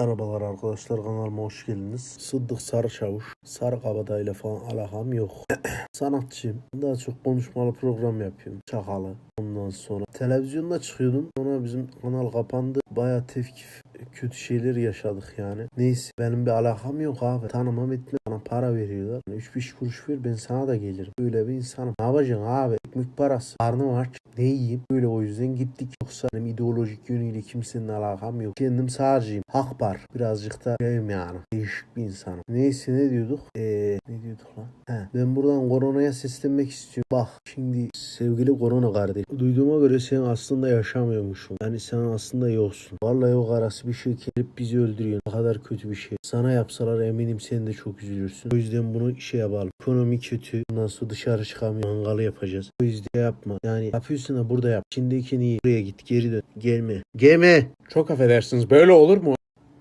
Merhabalar arkadaşlar kanalıma hoş geldiniz. Sıddık Sarıçavuş. Sarı kabadayla falan alakam yok. Sanatçıyım. Daha çok konuşmalı program yapıyorum. Çakalı. Ondan sonra televizyonda çıkıyordum. Sonra bizim kanal kapandı. Baya tevkif kötü şeyler yaşadık yani. Neyse benim bir alakam yok abi. Tanımam etme. Bana para veriyorlar. 3-5 kuruş ver ben sana da gelirim. Böyle bir insanım. Ne yapacaksın abi? Ekmek parası. Karnım aç. Ne yiyeyim? Böyle o yüzden gittik. Yoksa benim ideolojik yönüyle kimsenin alakam yok. Kendim sağcıyım. Hak var. Birazcık da şeyim yani. Değişik bir insanım. Neyse ne diyorduk? Eee ne diyorduk lan? He, ben buradan koronaya seslenmek istiyorum. Bak şimdi sevgili korona kardeş. Duyduğuma göre sen aslında yaşamıyormuşsun. Yani sen aslında yoksun. Vallahi o arası bir şey gelip bizi öldürüyor. Ne kadar kötü bir şey. Sana yapsalar eminim sen de çok üzülürsün. O yüzden bunu şey yapalım. Ekonomi kötü. Ondan sonra dışarı çıkamıyor. Mangalı yapacağız. O yüzden yapma. Yani yapıyorsun da burada yap. Şimdikini iyi. Buraya git. Geri dön. Gelme. Gelme. Çok affedersiniz böyle olur mu?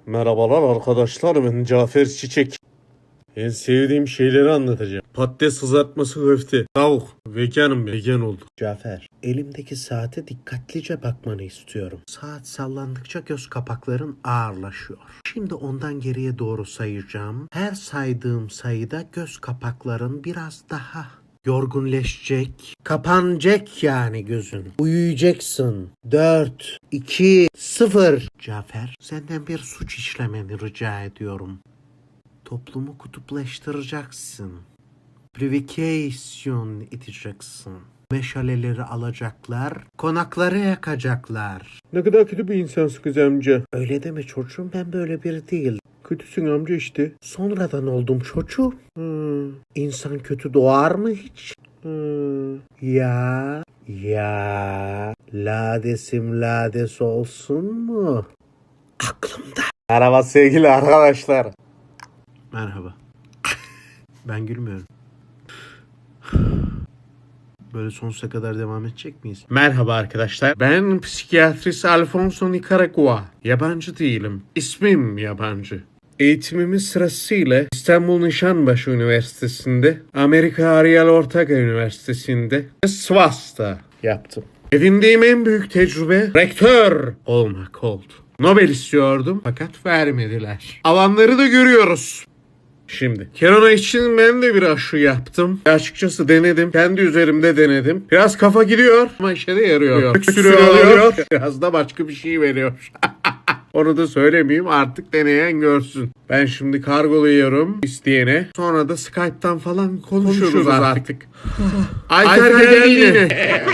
Merhabalar arkadaşlar ben Cafer Çiçek. En sevdiğim şeyleri anlatacağım. Patates kızartması köfte, tavuk. Veganım. Vegan oldum. Cafer, elimdeki saate dikkatlice bakmanı istiyorum. Saat sallandıkça göz kapakların ağırlaşıyor. Şimdi ondan geriye doğru sayacağım. Her saydığım sayıda göz kapakların biraz daha yorgunleşecek. Kapanacak yani gözün. Uyuyacaksın. 4, 2, 0. Cafer, senden bir suç işlemeni rica ediyorum. Toplumu kutuplaştıracaksın. Privikasyon edeceksin. Meşaleleri alacaklar, konakları yakacaklar. Ne kadar kötü bir insansın kız amca. Öyle deme çocuğum ben böyle biri değil. Kötüsün amca işte. Sonradan oldum çocuğum. Hmm, İnsan kötü doğar mı hiç? hmm. Ya, ya, ladesim lades olsun mu? Aklımda. Merhaba sevgili arkadaşlar. Merhaba. Ben gülmüyorum. Böyle sonsuza kadar devam edecek miyiz? Merhaba arkadaşlar. Ben psikiyatrist Alfonso Nicaragua. Yabancı değilim. İsmim yabancı. Eğitimimiz sırasıyla İstanbul Nişanbaşı Üniversitesi'nde, Amerika Ariel Ortega Üniversitesi'nde ve Swasta yaptım. Edindiğim en büyük tecrübe rektör olmak oldu. Nobel istiyordum fakat vermediler. Alanları da görüyoruz. Şimdi Corona için ben de bir aşı yaptım. Açıkçası denedim. Kendi üzerimde denedim. Biraz kafa gidiyor ama işe de yarıyor. Bir süre alıyor. Biraz da başka bir şey veriyor. Onu da söylemeyeyim artık deneyen görsün. Ben şimdi kargoluyorum isteyene. Sonra da Skype'tan falan konuşuruz, artık. Ayter gel yine.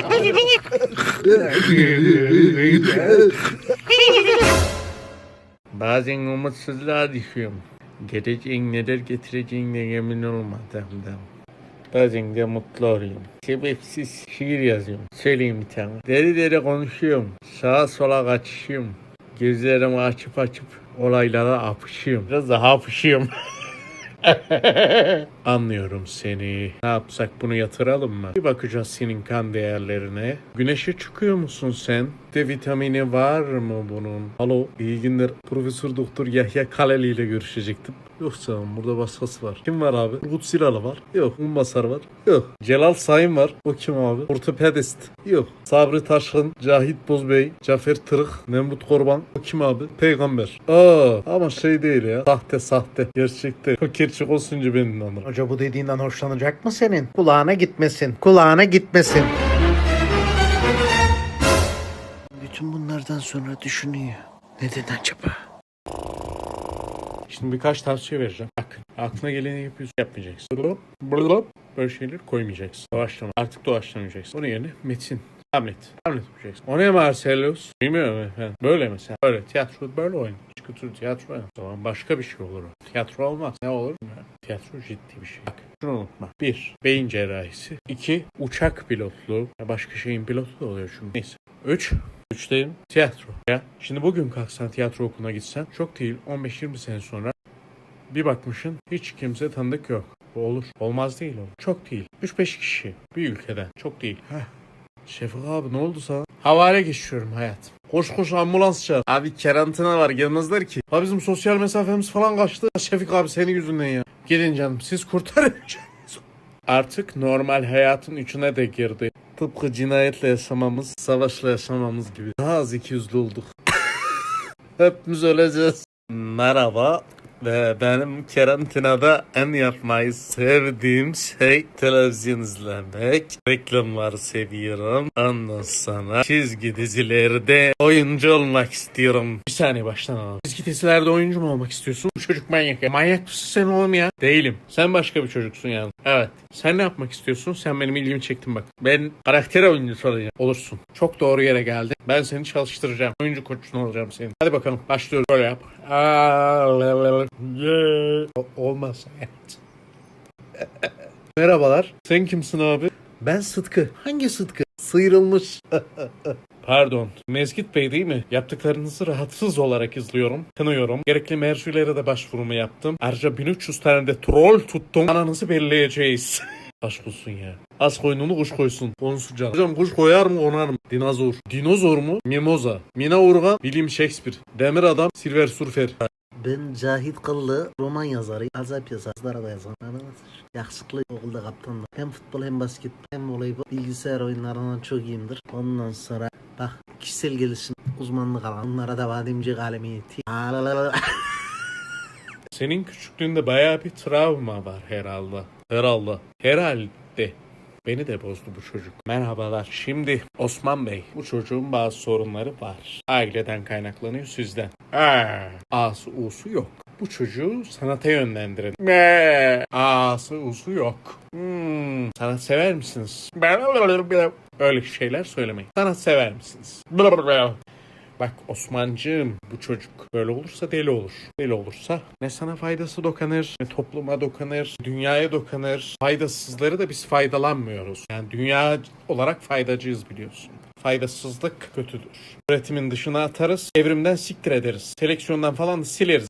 Bazen umutsuzluğa düşüyorum. Geleceğin neler getireceğine emin olmadığımdan. Bazen de mutlu oluyorum. Sebepsiz şiir yazıyorum. Söyleyeyim bir tane. Deri deri konuşuyorum. Sağa sola kaçışıyorum. Gözlerimi açıp açıp olaylara apışıyorum. Biraz daha apışıyorum. Anlıyorum seni. Ne yapsak bunu yatıralım mı? Bir bakacağız senin kan değerlerine. Güneşe çıkıyor musun sen? De vitamini var mı bunun? Alo, iyi günler. Profesör Doktor Yahya Kaleli ile görüşecektim. Yok canım burada başkası var. Kim var abi? Turgut Silalı var. Yok. Umbasar var. Yok. Celal Sayın var. O kim abi? Ortopedist. Yok. Sabri Taşkın, Cahit Bozbey, Cafer Tırık, Nemrut Korban. O kim abi? Peygamber. Aa, ama şey değil ya. Sahte sahte. Gerçekte. O gerçek olsunca ben inanırım. Hoca bu dediğinden hoşlanacak mı senin? Kulağına gitmesin. Kulağına gitmesin. Bütün bunlardan sonra düşünüyor. Neden acaba? Şimdi birkaç tavsiye vereceğim. Bak aklına geleni yapıyorsun. Yapmayacaksın. Böyle şeyleri koymayacaksın. Doğaçlama. Artık doğaçlamayacaksın. Onun yerine metin. Hamlet. Hamlet yapacaksın. O ne Marcellus? Bilmiyorum efendim. Böyle mesela. Böyle tiyatro böyle oynanır. Başka türlü tiyatro. O zaman başka bir şey olur. Tiyatro olmaz. Ne olur? Tiyatro ciddi bir şey. Bak şunu unutma. Bir, beyin cerrahisi. İki, uçak pilotluğu. Ya Başka şeyin pilotu da oluyor çünkü. Neyse. Üç, Üçteyim. Tiyatro. Ya şimdi bugün kalksan tiyatro okuluna gitsen çok değil 15-20 sene sonra bir bakmışın hiç kimse tanıdık yok. Bu olur. Olmaz değil o. Çok değil. 3-5 kişi. Bir ülkeden. Çok değil. Heh. Şefik abi ne oldu sana? Havale geçiyorum hayatım. Koş koş ambulans çağır. Abi karantina var gelmezler ki. Ha bizim sosyal mesafemiz falan kaçtı. Şefik abi senin yüzünden ya. Gidin canım siz kurtarın. Artık normal hayatın içine de girdi. Tıpkı cinayetle yaşamamız, savaşla yaşamamız gibi. Daha az ikiyüzlü olduk. Hepimiz öleceğiz. Merhaba ve benim karantinada en yapmayı sevdiğim şey televizyon izlemek. Reklamları seviyorum. Ondan sonra çizgi dizilerde oyuncu olmak istiyorum. Bir saniye baştan alalım. Dizilerde oyuncu mu olmak istiyorsun? Bu çocuk manyak ya. Manyak mısın sen oğlum ya? Değilim. Sen başka bir çocuksun yani. Evet. Sen ne yapmak istiyorsun? Sen benim ilgimi çektin bak. Ben karakter oyuncusu olacağım. Olursun. Çok doğru yere geldin. Ben seni çalıştıracağım. Oyuncu koçun olacağım senin. Hadi bakalım. Başlıyoruz. Böyle yap. Olmaz. Merhabalar. Sen kimsin abi? Ben Sıtkı. Hangi Sıtkı? Sıyrılmış. Pardon. Mezgit Bey değil mi? Yaptıklarınızı rahatsız olarak izliyorum. Kınıyorum. Gerekli mercilere de başvurumu yaptım. Ayrıca 1300 tane de troll tuttum. Ananızı belleyeceğiz. Aşk olsun ya. Az koynunu kuş koysun. Konusu canım. Hocam kuş koyar mı onar mı? Dinozor. Dinozor mu? Mimoza. Mina Urgan. William Shakespeare. Demir Adam. Silver Surfer. Ben Cahit Kıllı roman yazarı, azap yazarları da yazarım. Yakışıklı okulda kaptan da. Hem futbol hem basketbol hem voleybol bilgisayar oyunlarından çok iyiyimdir. Ondan sonra bak kişisel gelişim uzmanlık alan. Bunlara da vadimci galimiyeti. Senin küçüklüğünde bayağı bir travma var herhalde. Herhalde. Herhalde. Beni de bozdu bu çocuk. Merhabalar. Şimdi Osman Bey, bu çocuğun bazı sorunları var. Aileden kaynaklanıyor sizden. Aa, A'sı U'su yok. Bu çocuğu sanata yönlendirin. Me. A'sı U'su yok. Hmm, sanat sever misiniz? Öyle şeyler söylemeyin. Sanat sever misiniz? Bak Osmancığım bu çocuk böyle olursa deli olur. Deli olursa ne sana faydası dokanır ne topluma dokanır, dünyaya dokanır. Faydasızları da biz faydalanmıyoruz. Yani dünya olarak faydacıyız biliyorsun. Faydasızlık kötüdür. Üretimin dışına atarız, evrimden siktir ederiz. Seleksiyondan falan sileriz.